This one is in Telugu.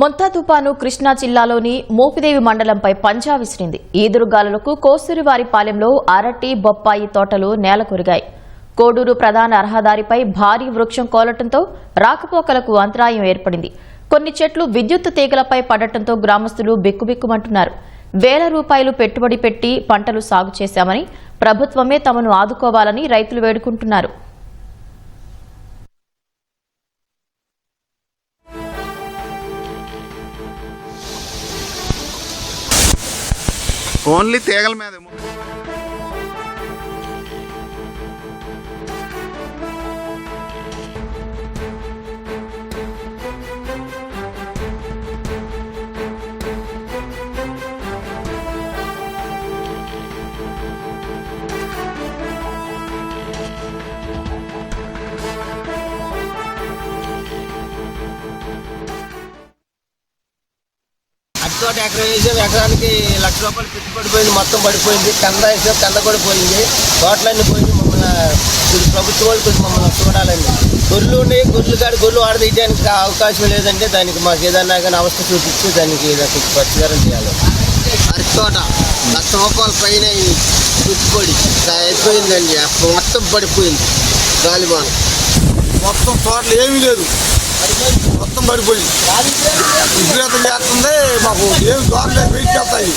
మొంతా తుపాను కృష్ణా జిల్లాలోని మోపిదేవి మండలంపై పంజా విసిరింది. ఈదురుగాలులకు కోసూరివారిపాలెంలో అరటి బొప్పాయి తోటలు నేలకొరిగాయి. కోడూరు ప్రధాన రహదారిపై భారీ వృక్షం కోలటంతో రాకపోకలకు అంతరాయం ఏర్పడింది. కొన్ని చెట్లు విద్యుత్ తీగలపై పడటంతో గ్రామస్తులు బిక్కుబిక్కుమంటున్నారు. వేల రూపాయలు పెట్టుబడి పెట్టి పంటలు సాగు చేశామని ప్రభుత్వమే తమను ఆదుకోవాలని రైతులు వేడుకుంటున్నారు. ఓన్లీ తీగల మీద. తోట ఎకరం వేసాం. ఎకరానికి లక్ష రూపాయలు పెట్టుబడి పోయింది. మొత్తం పడిపోయింది. కంద వేసాం. కంద కూడా పోయింది. తోటలన్నీ పోయింది మమ్మల్ని ఇది ప్రభుత్వం వాళ్ళు కొంచెం మమ్మల్ని చూడాలండి. గొర్రెలు ఉన్నాయి. గొర్రెలు కాడ గొర్రెలు ఆడదీయడానికి అవకాశం లేదంటే దానికి మాకు ఏదన్నా కానీ అవస్థ చూపించి దానికి కొంచెం పరిష్కారం చేయాలి. అరటి తోట లక్ష రూపాయల పైన పెట్టుబడి అయిపోయిందండి. మొత్తం పడిపోయింది. గాలిబాన్ మొత్తం తోటలు ఏమీ లేదు. మొత్తం పడిపోయింది. విపరీతం చేస్తుంది మాకు ఏమి తోటలేదు వెయిట్ చేస్తాయి.